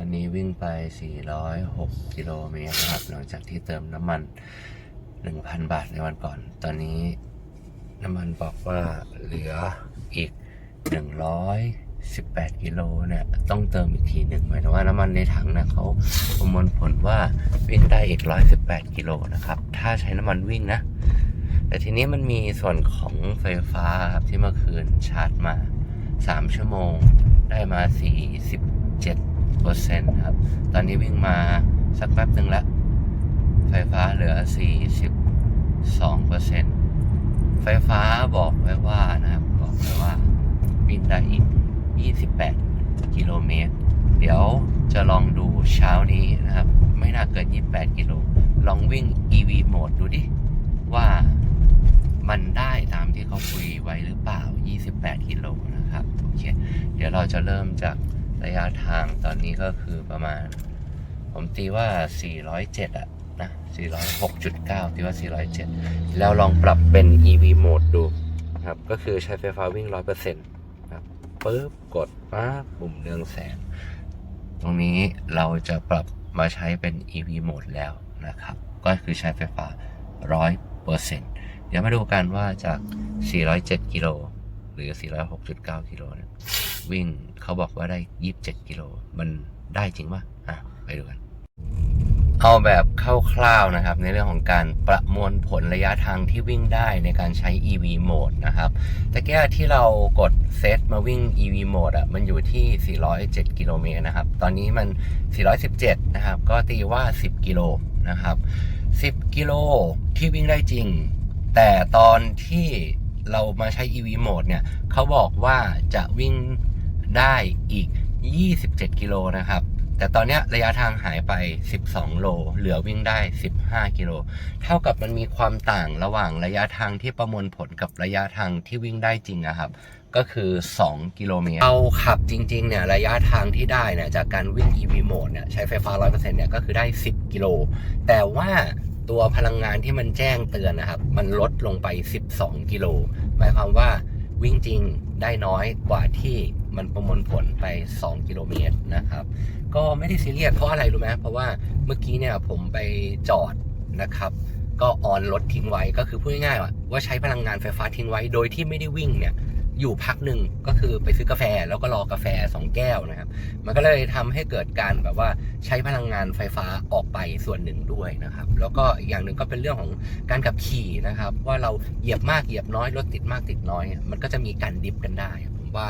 อนนี้วิ่งไป 406 กิโลเมตรนะครับ หลังจากที่เติมน้ำมัน 1,000 บาทในวันก่อน ตอนนี้น้ำมันบอกว่าเหลืออีก 118 กิโลเนี่ย ต้องเติมอีกทีหนึ่งหมายถึงว่าน้ำมันในถังนะเขาประมวลผลว่าวิ่งได้อีก 118 กิโลนะครับ ถ้าใช้น้ำมันวิ่งนะ แต่ทีนี้มันมีส่วนของไฟฟ้าครับที่เมื่อคืนชาร์จมา 3 ชั่วโมงได้มา 47 เปอร์เซ็นต์ครับ ตอนนี้วิ่งมาสักแป๊บหนึ่งแล้ว ไฟฟ้าเหลือ 42เปอร์เซ็นต์ไฟฟ้าบอกไว้ว่านะครับ บอกไว้ว่าวิ่งได้อีก 28 กิโลเมตร เดี๋ยวจะลองดูเช้านี้นะครับ ไม่น่าเกิน 28 กิโล ลองวิ่ง EV โหมดดูดิ ว่ามันได้ตามที่เขาคุยไว้หรือเปล่า 28 กิโลนะครับ โอเค เดี๋ยวเราจะเริ่มจาก ระยะทางตอนนี้ก็คือประมาณ ผมตีว่า 407อะนะ406.9ตีว่า 407 แล้วลองปรับเป็น EV โหมดดูครับ ก็คือใช้ไฟฟ้าวิ่ง 100%ครับปึ๊บ กดปั๊บปุ่มเรืองแสง ตรงนี้เราจะปรับมาใช้เป็น EV โหมดแล้วนะครับ ก็คือใช้ไฟฟ้า 100%เดี๋ยวมาดูกันว่าจาก 407 กิโล หรือ 406.9 กิโลเนี่ย วิ่งเขาบอกว่าได้27กิโล มันได้จริงป่ะอะ ไปดูกัน เอาแบบคร่าวๆนะครับ ในเรื่องของการประมวลผลระยะทางที่วิ่งได้ในการใช้ EV โหมดนะครับแต่แก้ที่เรากดเซตมาวิ่ง EV โหมดอะ มันอยู่ที่ 407 กิโลเมตรนะครับ ตอนนี้มัน 417 นะครับ ก็ตีว่า 10 กิโลนะครับ 10 กิโลที่วิ่งได้จริง แต่ตอนที่เรามาใช้ EV โหมดเนี่ย เขาบอกว่าจะวิ่ง ได้อีก 27 กิโลนะครับ แต่ตอนนี้ระยะทางหายไป 12 โล เหลือวิ่งได้ 15 กิโล เท่ากับมันมีความต่างระหว่างระยะทางที่ประมวลผลกับระยะทางที่วิ่งได้จริงอะครับก็คือ 2 กิโลเมตรเราขับจริงๆเนี่ยระยะทางที่ได้เนี่ยจากการวิ่ง EV mode เนี่ยใช้ไฟฟ้า 100%เนี่ยก็คือได้ 10 กิโล แต่ว่าตัวพลังงานที่มันแจ้งเตือนนะครับ มันลดลงไป 12 กิโล หมายความว่าวิ่งจริงได้น้อยกว่าที่ มันประมวลผลไป 2 กิโลเมตรนะครับ ก็ไม่ได้ซีเรียสเพราะอะไรรู้ไหมเพราะว่าเมื่อกี้เนี่ยผมไปจอดนะครับ ก็ออนรถทิ้งไว้ก็คือพูดง่ายๆว่าว่าใช้พลังงานไฟฟ้าทิ้งไว้ โดยที่ไม่ได้วิ่งเนี่ยอยู่พักหนึ่งก็คือไปซื้อกาแฟแล้วก็รอกาแฟ 2 แก้วนะครับ มันก็เลยทำให้เกิดการแบบว่าใช้พลังงานไฟฟ้าออกไปส่วนหนึ่งด้วยนะครับ แล้วก็อีกอย่างหนึ่งก็เป็นเรื่องของการขับขี่นะครับ ว่าเราเหยียบมากเหยียบน้อยรถติดมากติดน้อย มันก็จะมีการดิฟกันได้ ว่า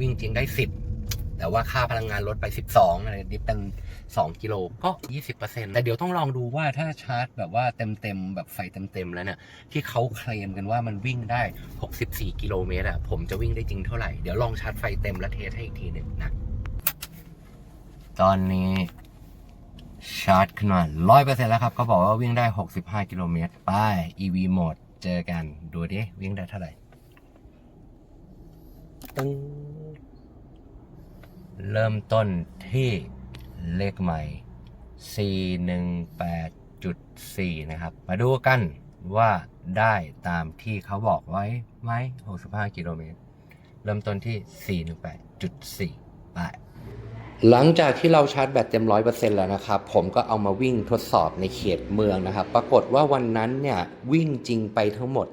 วิ่งจริงได้ 10 แต่ว่าค่าพลังงานลดไป 12อะไรดิฟเป็น 2 กิโลก็ 20%แต่เดี๋ยวต้องลองดูว่าถ้าชาร์จแบบว่าเต็มๆ แบบไฟเต็มๆ แล้วเนี่ย ที่เขาเคลมกันว่ามันวิ่งได้ 64 กิโลเมตรอะผมจะวิ่งได้จริงเท่าไหร่ เดี๋ยวลองชาร์จไฟเต็มแล้วเทสให้อีกทีหนึ่งนะตอนนี้ชาร์จขึ้นมา100%แล้วครับเขาบอกว่าวิ่งได้ 65 กิโลเมตร ไป EV โหมด เจอกัน ดูดิ วิ่งได้เท่าไหร่ ตึ้งเริ่มต้นที่เลขใหม่ 418.4 นะครับ มาดูกันว่าได้ตามที่เขาบอกไว้ไหม 65 กิโลเมตร เริ่มต้นที่ 418.4 ไปหลังจากที่เราชาร์จแบตเต็ม100%แล้วนะครับ ผมก็เอามาวิ่งทดสอบในเขตเมืองนะครับ ปรากฏว่าวันนั้นเนี่ย วิ่งจริงไปทั้งหมด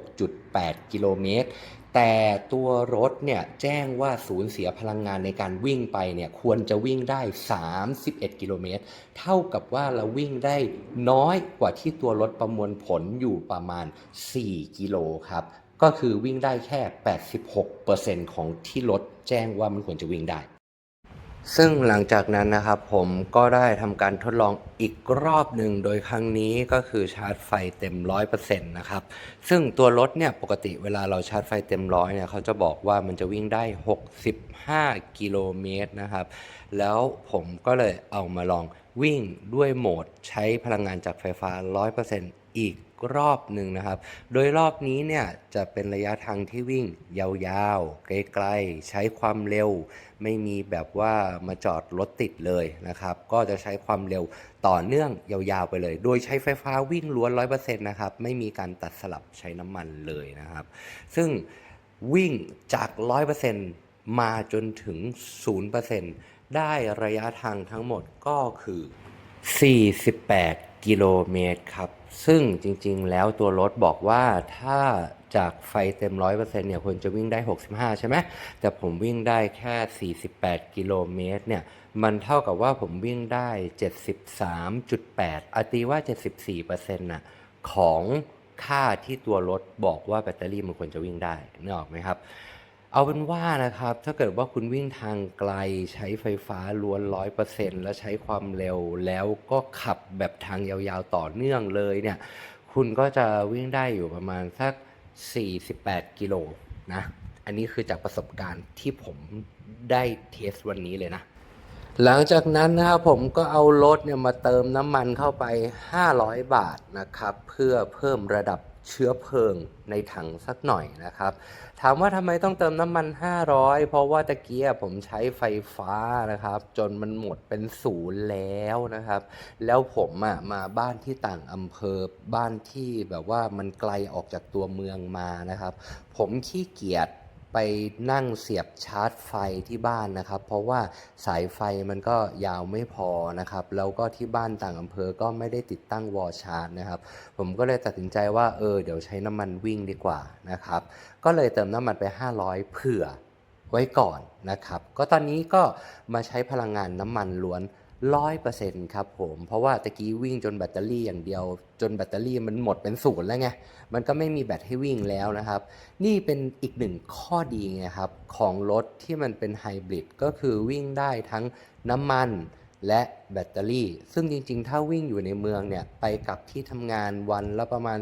26.8 กิโลเมตร แต่ตัวรถเนี่ยแจ้งว่าสูญเสียพลังงานในการวิ่งไปเนี่ยควรจะวิ่งได้ 31 กิโลเมตร เท่ากับว่าเราวิ่งได้น้อยกว่าที่ตัวรถประมวลผลอยู่ประมาณ 4 กิโลครับ ก็คือวิ่งได้แค่ 86%ของที่รถแจ้งว่ามันควรจะวิ่งได้ ซึ่งหลังจากนั้นนะครับผมก็ได้ทำการทดลองอีกรอบหนึ่งโดยครั้งนี้ก็คือชาร์จไฟเต็ม 100%นะครับ ซึ่งตัวรถเนี่ยปกติเวลาเราชาร์จไฟเต็มร้อยเนี่ยเขาจะบอกว่ามันจะวิ่งได้ 65 กิโลเมตรนะครับ แล้วผมก็เลยเอามาลองวิ่งด้วยโหมดใช้พลังงานจากไฟฟ้า 100%อีก รอบหนึ่งนะครับ โดยรอบนี้เนี่ยจะเป็นระยะทางที่วิ่งยาวๆ ไกลๆ ใช้ความเร็ว ไม่มีแบบว่ามาจอดรถติดเลยนะครับ ก็จะใช้ความเร็วต่อเนื่องยาวๆไปเลย โดยใช้ไฟฟ้าวิ่งล้วน 100%นะครับ ไม่มีการตัดสลับใช้น้ำมันเลยนะครับ ซึ่งวิ่งจาก 100%มาจนถึง 0%ได้ระยะทางทั้งหมดก็คือ 48 กิโลเมตรครับ ซึ่งจริงๆ แล้วตัวรถบอกว่าถ้าจากไฟเต็ม 100%เนี่ยควรจะวิ่งได้ 65 ใช่ไหม แต่ผมวิ่งได้แค่ 48 กิโลเมตรเนี่ย มันเท่ากับว่าผมวิ่งได้ 73.8อาตีว่า 74%น่ะของค่าที่ตัวรถบอกว่าแบตเตอรี่มันควรจะวิ่งได้นึกออกไหมครับ เอาเป็นว่านะครับ ถ้าเกิดว่าคุณวิ่งทางไกลใช้ไฟฟ้าล้วน100%แล้วใช้ความเร็วแล้วก็ขับแบบทางยาวๆต่อเนื่องเลยเนี่ย คุณก็จะวิ่งได้อยู่ประมาณสัก 48 กิโลนะ อันนี้คือจากประสบการณ์ที่ผมได้เทสวันนี้เลยนะ หลังจากนั้นนะครับผมก็เอารถเนี่ยมาเติมน้ำมันเข้าไป 500 บาทนะครับ เพื่อเพิ่มระดับ เชื้อเพลิงในถังสักหน่อยนะครับ ถามว่าทำไมต้องเติมน้ำมัน 500 เพราะว่าตะเกียผมใช้ไฟฟ้านะครับ จนมันหมดเป็นศูนย์แล้วนะครับ แล้วผมอะมาบ้านที่ต่างอำเภอบ้านที่แบบว่ามันไกลออกจากตัวเมืองมานะครับ ผมขี้เกียจ ไปนั่งเสียบชาร์จไฟที่บ้านนะครับ เพราะว่าสายไฟมันก็ยาวไม่พอนะครับแล้วก็ที่บ้านต่างอำเภอก็ไม่ได้ติดตั้งวอลชาร์จนะครับ ผมก็เลยตัดสินใจว่าเออเดี๋ยวใช้น้ำมันวิ่งดีกว่านะครับ ก็เลยเติมน้ำมันไป 500 เผื่อไว้ก่อนนะครับ ก็ตอนนี้ก็มาใช้พลังงานน้ำมันล้วน ร้อยเปอร์เซ็นต์ครับผมเพราะว่าตะกี้วิ่งจนแบตเตอรี่อย่างเดียว จนแบตเตอรี่มันหมดเป็นศูนย์แล้วไงมันก็ไม่มีแบตให้วิ่งแล้วนะครับ นี่เป็นอีกหนึ่งข้อดีไงครับของรถที่มันเป็นไฮบริดก็คือวิ่งได้ทั้งน้ำมัน และแบตเตอรี่ ซึ่งจริงๆ ถ้าวิ่งอยู่ในเมืองเนี่ย ไปกลับที่ทำงานวันละประมาณ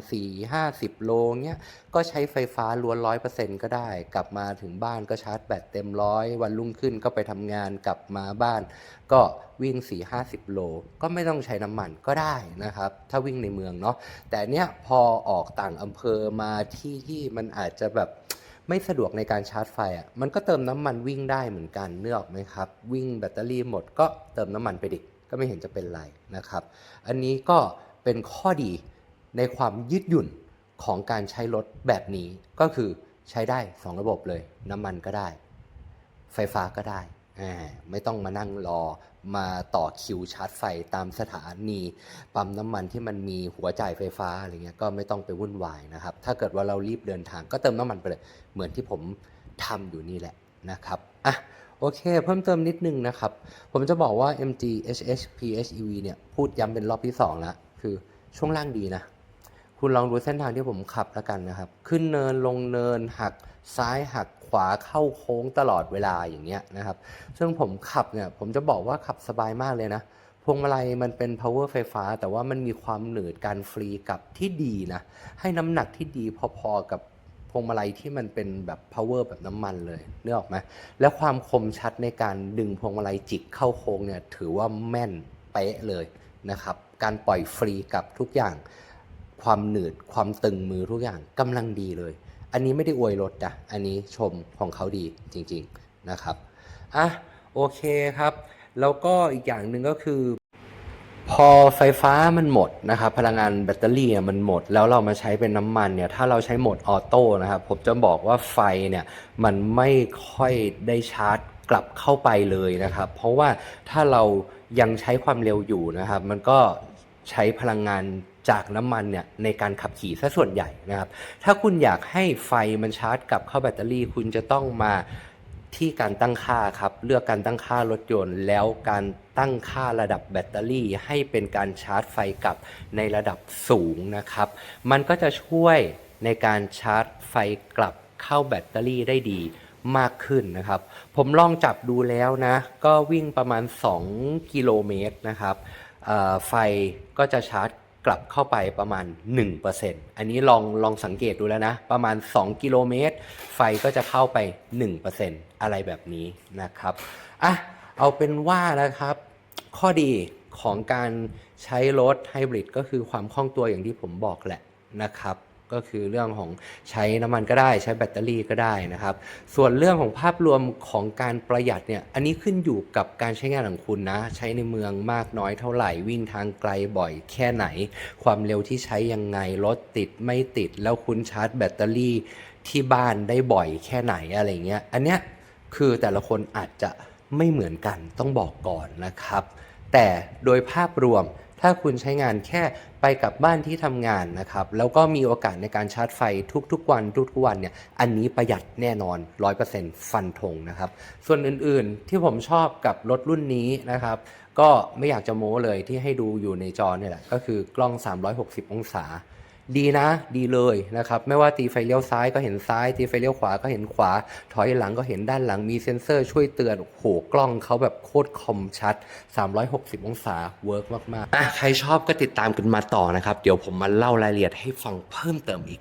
4-50 โลเงี้ย ก็ใช้ไฟฟ้าล้วน 100%ก็ได้ กลับมาถึงบ้านก็ชาร์จแบตเต็มร้อยวันรุ่งขึ้นก็ไปทำงานกลับมาบ้าน ก็วิ่ง 4-50 โล ก็ไม่ต้องใช้น้ำมันก็ได้นะครับ ถ้าวิ่งในเมืองเนาะ แต่เนี้ยพอออกต่างอำเภอมาที่ที่มันอาจจะแบบ ไม่สะดวกในการชาร์จไฟอะมันก็เติมน้ำมันวิ่งได้เหมือนกันเนื้อออกไหมครับ วิ่งแบตเตอรี่หมดก็เติมน้ำมันไปดิก็ไม่เห็นจะเป็นไรนะครับ อันนี้ก็เป็นข้อดีในความยืดหยุ่นของการใช้รถแบบนี้ก็คือใช้ได้ 2 ระบบเลย น้ำมันก็ได้ ไฟฟ้าก็ได้ ไม่ต้องมานั่งรอมาต่อคิวชาร์จไฟตามสถานีปั๊มน้ำมันที่มันมีหัวจ่ายไฟฟ้าอะไรเงี้ยก็ไม่ต้องไปวุ่นวายนะครับ ถ้าเกิดว่าเรารีบเดินทางก็เติมน้ำมันไปเลยเหมือนที่ผมทำอยู่นี่แหละนะครับอะโอเค เพิ่มเติมนิดนึงนะครับ ผมจะบอกว่า MG HH PHEV เนี่ยพูดย้ำเป็นรอบที่ 2 แล้ว คือช่วงล่างดีนะ คุณลองดูเส้นทางที่ผมขับแล้วกันนะครับ ขึ้นเนินลงเนินหักซ้ายหัก ขวาเข้าโค้งตลอดเวลาอย่างเงี้ยนะครับ ซึ่งผมขับเนี่ยผมจะบอกว่าขับสบายมากเลยนะ พวงมาลัยมันเป็น power ไฟฟ้า แต่ว่ามันมีความหนืดการฟรีกับที่ดีนะ ให้น้ำหนักที่ดีพอๆกับพวงมาลัยที่มันเป็นแบบ power แบบน้ำมันเลยเนื้อออกไหมและความคมชัดในการดึงพวงมาลัยจิกเข้าโค้งเนี่ยถือว่าแม่นเป๊ะเลยนะครับ การปล่อยฟรีกับทุกอย่าง ความหนืดความตึงมือทุกอย่างกำลังดีเลย อันนี้ไม่ได้อวยรถนะอันนี้ชมของเขาดีจริงๆนะครับอะโอเคครับ แล้วก็อีกอย่างหนึ่งก็คือ พอไฟฟ้ามันหมดนะครับพลังงานแบตเตอรี่มันหมด แล้วเรามาใช้เป็นน้ำมันเนี่ยถ้าเราใช้โหมดออโต้นะครับผมจะบอกว่าไฟเนี่ยมันไม่ค่อยได้ชาร์จกลับเข้าไปเลยนะครับ เพราะว่าถ้าเรายังใช้ความเร็วอยู่นะครับ มันก็ใช้พลังงาน จากน้ำมันเนี่ยในการขับขี่ซะส่วนใหญ่นะครับ ถ้าคุณอยากให้ไฟมันชาร์จกลับเข้าแบตเตอรี่ คุณจะต้องมาที่การตั้งค่าครับ เลือกการตั้งค่ารถยนต์ แล้วการตั้งค่าระดับแบตเตอรี่ ให้เป็นการชาร์จไฟกลับในระดับสูงนะครับ มันก็จะช่วยในการชาร์จไฟกลับเข้าแบตเตอรี่ได้ดีมากขึ้นนะครับ ผมลองจับดูแล้วนะ ก็วิ่งประมาณ 2 กิโลเมตรนะครับไฟก็จะชาร์จ กลับเข้าไปประมาณ 1%อันนี้ลองลองสังเกตดูแล้วนะ ประมาณ 2 กิโลเมตร ไฟก็จะเข้าไป 1%อะไรแบบนี้นะครับอะเอาเป็นว่านะครับ ข้อดีของการใช้รถไฮบริดก็คือความคล่องตัวอย่างที่ผมบอกแหละนะครับ ก็คือเรื่องของใช้น้ำมันก็ได้ ใช้แบตเตอรี่ก็ได้นะครับ ส่วนเรื่องของภาพรวมของการประหยัดเนี่ยอันนี้ขึ้นอยู่กับการใช้งานของคุณนะ ใช้ในเมืองมากน้อยเท่าไหร่วิ่งทางไกลบ่อยแค่ไหน ความเร็วที่ใช้ยังไงรถติดไม่ติด แล้วคุณชาร์จแบตเตอรี่ที่บ้านได้บ่อยแค่ไหนอะไรเงี้ยอันเนี้ยคือแต่ละคนอาจจะไม่เหมือนกันต้องบอกก่อนนะครับ แต่โดยภาพรวม ถ้าคุณใช้งานแค่ไปกับบ้านที่ทำงานนะครับ แล้วก็มีโอกาสในการชาร์จไฟทุกๆ วันทุกๆวันเนี่ย อันนี้ประหยัดแน่นอน 100%ฟันธงนะครับ ส่วนอื่นๆที่ผมชอบกับรถรุ่นนี้นะครับ ก็ไม่อยากจะโม้เลยที่ให้ดูอยู่ในจอเนี่ยแหละ ก็คือกล้อง 360 องศา ดีนะ ดีเลยนะครับ ไม่ว่าตีไฟเลี้ยวซ้ายก็เห็นซ้าย ตีไฟเลี้ยวขวาก็เห็นขวา ถอยหลังก็เห็นด้านหลังมีเซ็นเซอร์ช่วยเตือนโอ้โหกล้องเขาแบบโคตรคมชัด 360 องศาเวิร์กมากๆอะใครชอบก็ติดตามกันมาต่อนะครับ เดี๋ยวผมมาเล่ารายละเอียดให้ฟังเพิ่มเติมอีก